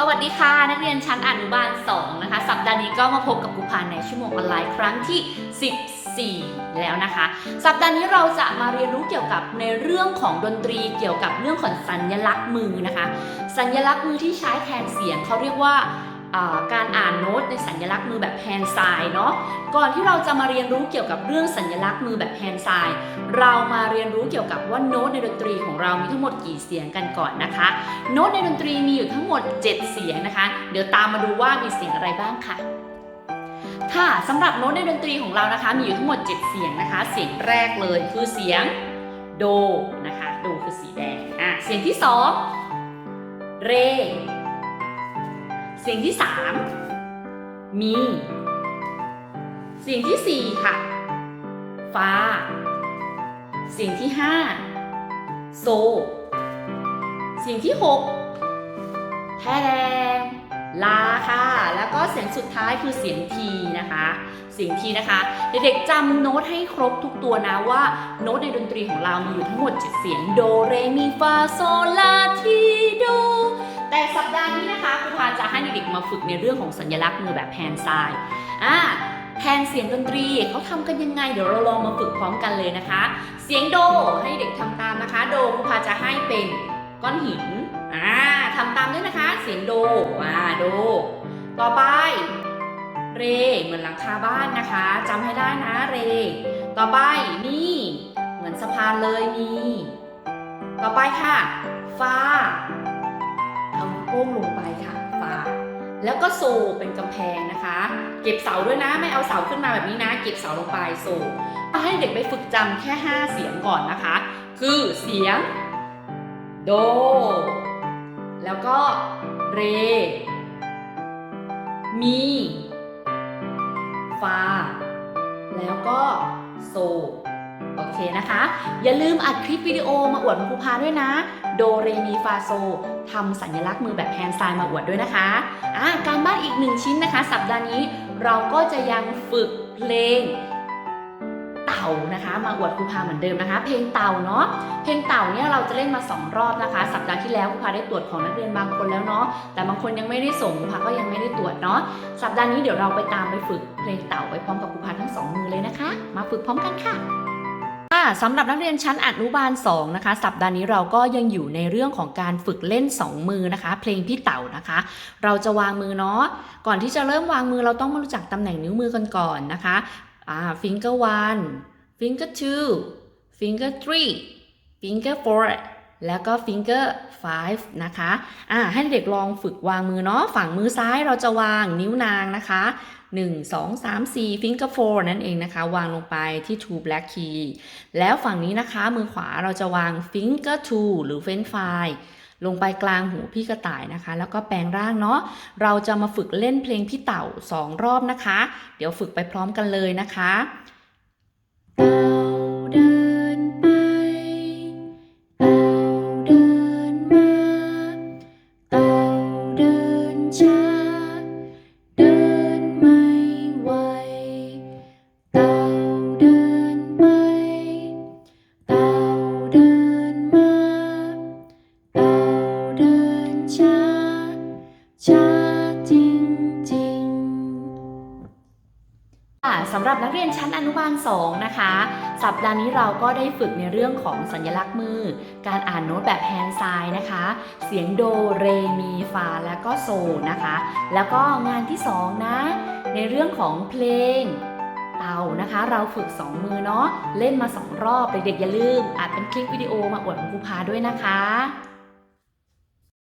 สวัสดีค่ะ นักเรียนชั้นอนุบาล 2 นะคะ สัปดาห์นี้ก็มาพบกับครูพานในชั่วโมงออนไลน์ครั้งที่ 14 แล้วนะคะ สัปดาห์นี้เราจะมาเรียนรู้เกี่ยวกับในเรื่องของดนตรีเกี่ยวกับเรื่องของสัญลักษณ์มือนะคะ สัญลักษณ์มือที่ใช้แทนเสียงเขาเรียกว่าอ่า การอ่านโน้ตในสัญลักษณ์มือแบบแฮนด์ไซน์เนาะก่อนที่เราจะมาเรียนรู้เกี่ยวกับเรื่องสัญลักษณ์มือแบบแฮนด์ไซน์เรามาเรียนรู้เกี่ยวกับว่าโน้ตในดนตรีของเรามีทั้งหมดกี่เสียงกันก่อนนะคะ โน้ตในดนตรีมีอยู่ทั้งหมด 7 เสียงนะคะ เดี๋ยวตามมาดูว่ามีเสียงอะไรบ้างค่ะค่ะสำหรับโน้ตในดนตรีของเรานะคะ มีอยู่ทั้งหมด 7 เสียงนะคะ เสียงแรกเลยคือเสียงโดนะคะโดคือสีแดงอะเสียงที่ 2 เร เสียงที่3มี เสียงที่4ค่ะฟาเสียงที่5โซ เสียงที่6แทแดงลาค่ะ แล้วก็เสียงสุดท้ายคือเสียงทีนะคะ เสียงทีนะคะ เด็กๆจำโน้ตให้ครบทุกตัวนะว่าโน้ตในดนตรีของเรามีอยู่ทั้งหมด 7 เสียง โด เร มี ฟา โซ ลา เด็กมาฝึกในเรื่องของสัญลักษณ์มือแบบแฮนด์ไซน์อ่าแทนเสียงดนตรีเขาทำกันยังไง เดี๋ยวเราลองมาฝึกพร้อมกันเลยนะคะ เสียงโดให้เด็กทำตามนะคะ โดครูพาจะให้เป็นก้อนหินอ่าทำตามด้วยนะคะ เสียงโดอ่าโด ต่อไป เร เหมือนหลังคาบ้านนะคะจำให้ได้นะเร ต่อไปมีเหมือนสะพานเลยมีต่อไปค่ะฟ้า แล้วก็โซเป็นกำแพงนะคะ เก็บเสาด้วยนะ ไม่เอาเสาขึ้นมาแบบนี้นะ เก็บเสาลงไปโซให้เด็กไปฝึกจำแค่ 5 เสียงก่อนนะคะ คือเสียง โด แล้วก็ เร มี ฟา แล้วก็โซ โอเคนะคะ อย่าลืมอัดคลิปวิดีโอมาอวดครูพาด้วยนะ โดเรมีฟาโซทำสัญลักษณ์มือแบบแฮนด์ไซน์มาอวดด้วยนะคะอ่าการบ้านอีกหนึ่งชิ้นนะคะ สัปดาห์นี้เราก็จะยังฝึกเพลงเต่านะคะ มาอวดครูพาเหมือนเดิมนะคะ เพลงเต่าเนาะเพลงเต่าเนี่ยเราจะเล่นมาสองรอบนะคะ สัปดาห์ที่แล้วครูพาได้ตรวจของนักเรียนบางคนแล้วเนาะแต่บางคนยังไม่ได้ส่งครูพาก็ยังไม่ได้ตรวจเนาะสัปดาห์นี้เดี๋ยวเราไปตามไปฝึกเพลงเต่าไปพร้อมกับครูพาทั้งสองมือเลยนะคะ มาฝึกพร้อมกันค่ะ สำหรับนักเรียนชั้นอนุบาล2นะคะ สัปดาห์นี้เราก็ยังอยู่ในเรื่องของการฝึกเล่น 2 มือนะคะ เพลงพี่เต่านะคะ เราจะวางมือเนาะ ก่อนที่จะเริ่มวางมือเราต้องมารู้จักตำแหน่งนิ้วมือกันก่อนนะคะอ่า finger one finger two finger three finger four แล้วก็ finger five นะคะอ่าให้เด็กลองฝึกวางมือเนาะฝั่งมือซ้ายเราจะวางนิ้วนางนะคะ 1 2 3 4 finger four นั่นเองนะคะ วางลงไปที่ two black key แล้วฝั่งนี้นะคะมือขวาเราจะวาง finger two หรือ french fry ลงไปกลางหูพี่กระต่ายนะคะ แล้วก็แปลงร่างเนาะเราจะมาฝึกเล่นเพลงพี่เต่า 2 รอบนะคะ เดี๋ยวฝึกไปพร้อมกันเลยนะคะ เดินช้า ช้าจริงจริงสำหรับนักเรียนชั้นอนุบาล 2 นะคะ สัปดาห์นี้เราก็ได้ฝึกในเรื่องของสัญลักษณ์มือ การอ่านโน้ตแบบแฮนด์ไซน์นะคะ เสียงโด เร มีฟา และก็โซนะคะ แล้วก็งานที่ 2 นะ ในเรื่องของเพลงเต่านะคะ เราฝึก 2 มือเนาะ เล่นมา 2 รอบ เด็กๆอย่าลืมอัดเป็นคลิปวิดีโอมาอวดคุณครูพาด้วยนะคะ